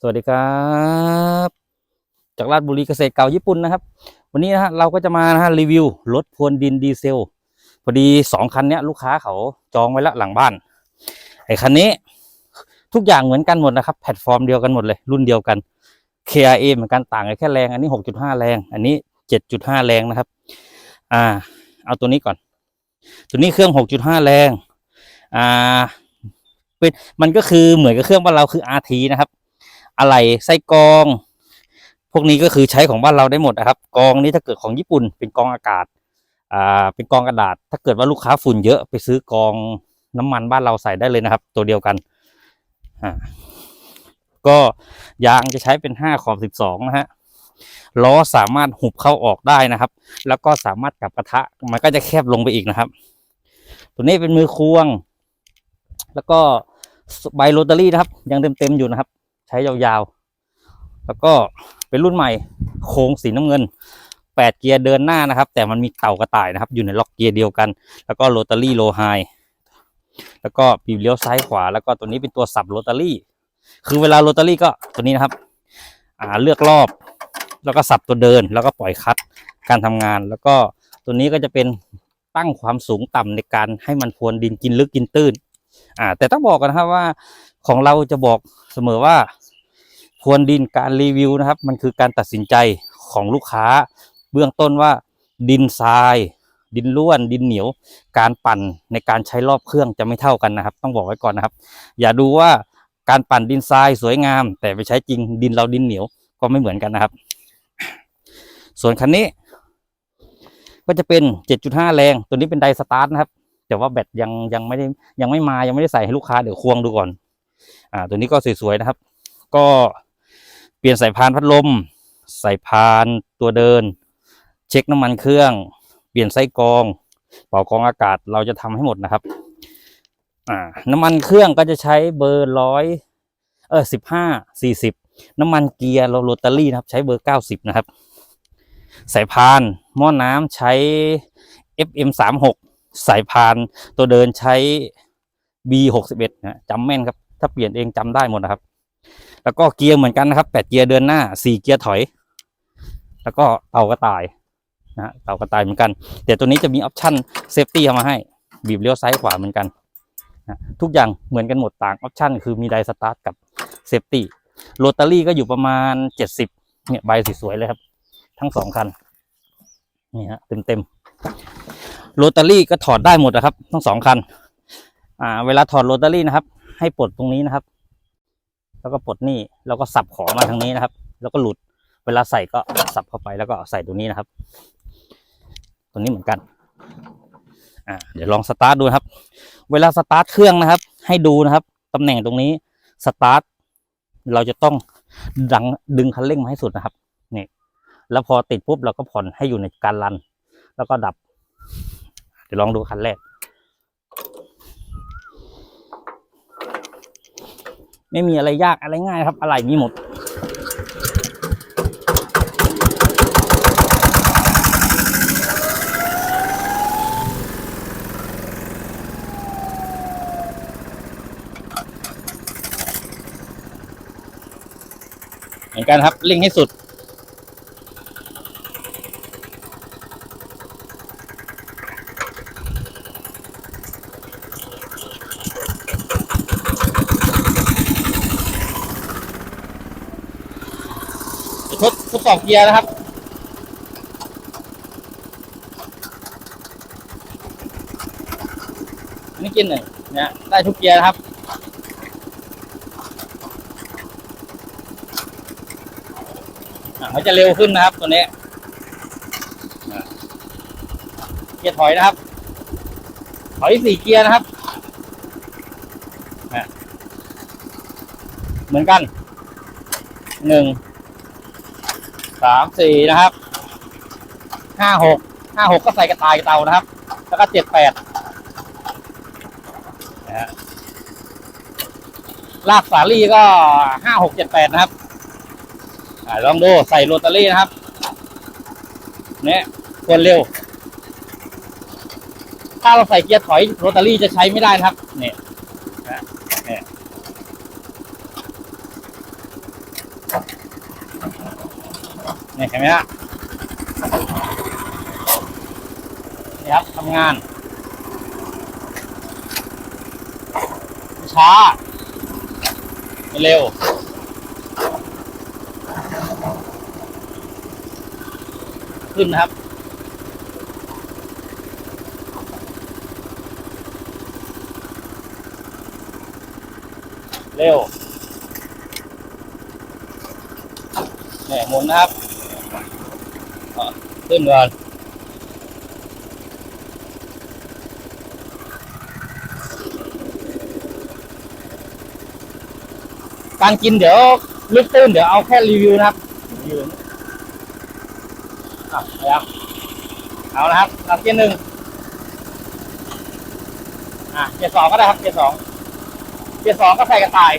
สวัสดีครับ จากราชบุรีเกษตรเก่าญี่ปุ่นนะครับ วันนี้นะฮะเราก็จะมานะฮะรีวิวรถพรวนดินดีเซล พอดีสองคันเนี้ยลูกค้าเขาจองไว้แล้วหลังบ้าน ไอ้คันนี้ ทุกอย่างเหมือนกันหมดนะครับ แพลตฟอร์มเดียวกันหมดเลย รุ่นเดียวกัน KRA เหมือนกันต่างกันแค่แรง อันนี้ 6.5 แรง อันนี้ 7.5 แรงนะครับ อ่า เอาตัวนี้ก่อน ตัวนี้เครื่อง 6.5 แรง อ่าเป็นมันก็คือเหมือนกับเครื่องบ้านเราคือ RT นะครับ อะไรไส้กอง พวกนี้ก็คือใช้ของบ้านเราได้หมดนะครับ กองนี้ถ้าเกิดของญี่ปุ่นเป็นกองอากาศอ่าเป็นกองกระดาษ ถ้าเกิดว่าลูกค้าฝุ่นเยอะไปซื้อกองน้ำมันบ้านเราใส่ได้เลยนะครับ ตัวเดียวกันอ่าก็ยางจะใช้เป็นห้าขอบสิบสองนะฮะล้อสามารถหุบเข้าออกได้นะครับ แล้วก็สามารถกลับกระทะมันก็จะแคบลงไปอีกนะครับ ตัวนี้เป็นมือควง แล้วก็ใบโรตารี่นะครับ ยังเต็มๆอยู่นะครับ ใช้ยาวๆ แล้วก็เป็นรุ่นใหม่โค้งสีน้ำเงินแปดเกียร์เดินหน้านะครับ แต่มันมีเต่ากระต่ายนะครับ อยู่ในล็อกเกียร์เดียวกัน แล้วก็โรตารี่โลไฮแล้วก็ปีบเลี้ยวซ้ายขวา แล้วก็ตัวนี้เป็นตัวสับโรตารี่ คือเวลาโรตารี่ก็ตัวนี้นะครับ อ่าเลือกรอบ แล้วก็สับตัวเดิน แล้วก็ปล่อยคัดการทำงาน แล้วก็ตัวนี้ก็จะเป็นตั้งความสูงต่ำในการให้มันพวนดินกินลึกกินตื้น อ่า แต่ต้องบอกกันนะครับว่าของเราจะบอกเสมอว่าพรวนดินการรีวิวนะครับ มันคือการตัดสินใจของลูกค้า เบื้องต้นว่า ดินทราย ดินร่วน ดินเหนียว การปั่นในการใช้รอบเครื่องจะไม่เท่ากันนะครับ ต้องบอกไว้ก่อนนะครับ อย่าดูว่าการปั่นดินทรายสวยงาม แต่ไปใช้จริงดินเราดินเหนียวก็ไม่เหมือนกันนะครับ ส่วนคันนี้ ก็จะเป็น 7.5 แรง ตัวนี้เป็นไดสตาร์ทนะครับ แต่ว่าแบตยังยังไม่ได้ยังไม่มายังไม่ได้ใส่ให้ลูกค้าเดี๋ยวควงดูก่อน อ่าตัวนี้ก็สวยๆนะครับ ก็เปลี่ยนสายพานพัดลม สายพานตัวเดิน เช็คน้ำมันเครื่อง เปลี่ยนไส้กรองเป่ากรองอากาศเราจะทำให้หมดนะครับอ่าน้ำมันเครื่องก็จะใช้เบอร์ร้อยเออสิบห้าสี่สิบน้ำมันเกียร์เราโรตารี่นะครับ ใช้เบอร์เก้าสิบนะครับ สายพานหม้อน้ำใช้ FM สามหกสายพานตัวเดินใช้ B หกสิบเอ็ดนะจำแม่นครับ ถ้าเปลี่ยนเองจำได้หมดนะครับ แล้วก็เกียร์เหมือนกันนะครับแปดเกียร์เดินหน้าสี่เกียร์ถอย แล้วก็เตากระต่ายนะเตากระต่ายเหมือนกัน แต่ตัวนี้จะมีออปชั่นเซฟตี้เข้ามาให้ บีบเลี้ยวซ้ายขวาเหมือนกันนะทุกอย่างเหมือนกันหมดต่างออปชั่นคือมีไดสตาร์ทกับเซฟตี้โรตารี่ก็อยู่ประมาณเจ็ดสิบเนี่ยใบสวยๆเลยครับ ทั้งสองคันนี่ฮะเต็มเต็มๆโรตารี่ก็ถอดได้หมดนะครับ ทั้งสองคันอ่าเวลาถอดโรตารี่นะครับ ให้ปลดตรงนี้นะครับ แล้วก็ปลดนี่แล้วก็สับของมาทางนี้นะครับ แล้วก็หลุดเวลาใส่ก็สับเข้าไปแล้วก็ใส่ตรงนี้นะครับ ตรงนี้เหมือนกันอ่าเดี๋ยวลองสตาร์ทดูครับ เวลาสตาร์ทเครื่องนะครับ ให้ดูนะครับตำแหน่งตรงนี้สตาร์ทเราจะต้องดังดึงคันเร่งมาให้สุดนะครับนี่แล้วพอติดปุ๊บเราก็ผ่อนให้อยู่ในการรัน แล้วก็ดับ เดี๋ยวลองดูคันแรก ไม่มีอะไรยากอะไรง่ายครับ อะไรมีหมด เหมือนกันครับเร่งให้สุด ทดทดสอบเกียร์นะครับอันนี้กินหนึ่งนะได้ทุกเกียร์นะครับอะมันจะเร็วขึ้นนะครับตัวนี้เกียร์ถอยนะครับ ถอยสี่เกียร์นะครับ เหมือนกันหนึ่งามสี่นะครับห้าหกห้าหกก็ใส่กระต่ายเตานะครับ แล้วก็เจ็ดแปดลากสาลี่ก็ห้าหกเจ็ดแปดนะครับอลองดูใส่โรตารี่นะครับ เนี่ยควรเร็ว ถ้าเราใส่เกียร์ถอยโรตารี่จะใช้ไม่ได้นะครับ เนี่ย เนี่เห็นไหมฮะนี่ครับทำงาน ช้า เร็วขึ้นนะครับ เร็วเนี่ยหมุนนะครับ ขึ้นก่อนการกินเดี๋ยวลึกตื้นเดี๋ยวเอาแค่รีวิวนะครับรีวิวอะเอายังเอานะครับหลักเกียร์หนึ่งอะเกียร์สองก็ได้ครับเกียร์สองเกียร์สองก็ใส่กระต่าย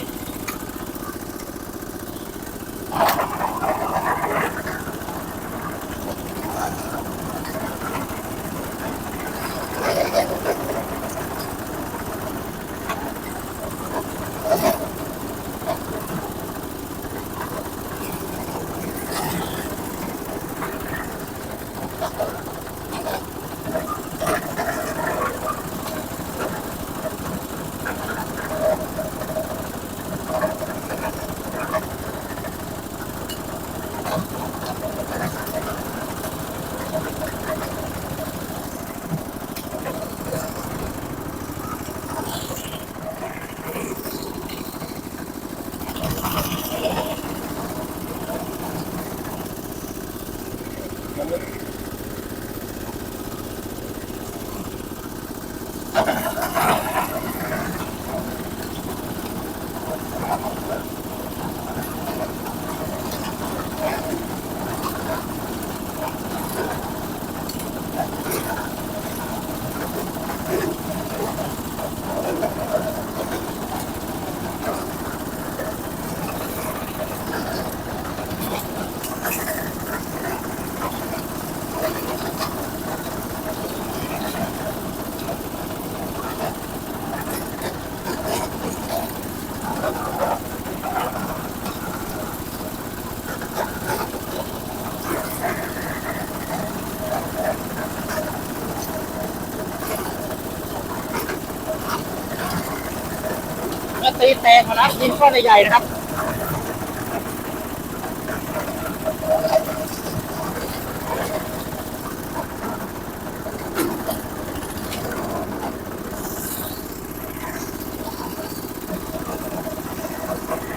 ตีแตกมาแล้วกินก้อนใหญ่ๆนะครับ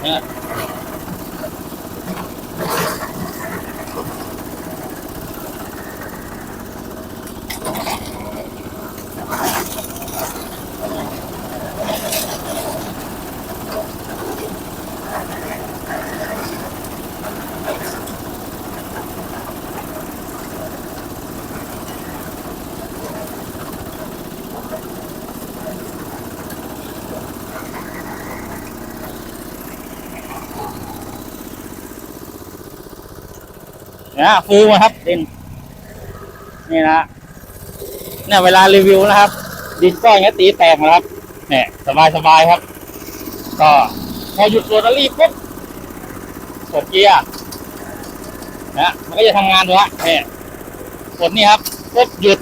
เนี่ย นะฟูมาครับดินนี่นะเนี่ยเวลารีวิวนะครับ ดินก็อยเงี้ยตีแตกนะครับเนี่ยสบายสบายๆครับ ก็พอหยุดโรตารี่ปุ๊บกดเกียร์นะมันก็จะทำงานดูฮะเนี่ยกดนี่ครับปุ๊บหยุด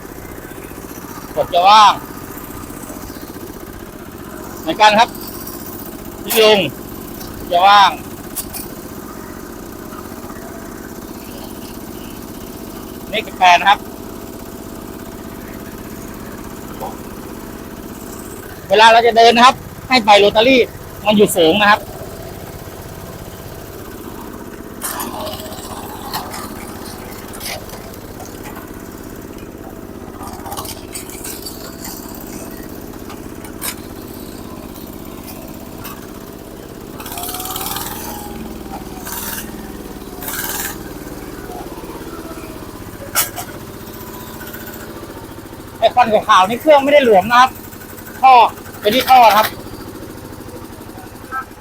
กดจะว่างเหมือนกันครับพี่ลุงจะว่าง นี่คือแปดนะครับ เวลาเราจะเดินนะครับ ให้ไปโรตารี่มันอยู่สูงนะครับ ฟันขาวๆนี่เครื่องไม่ได้หลวมนะครับท่อไปที่ท่อครับ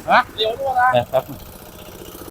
ฮะเดี๋ยวด้วยนะครับ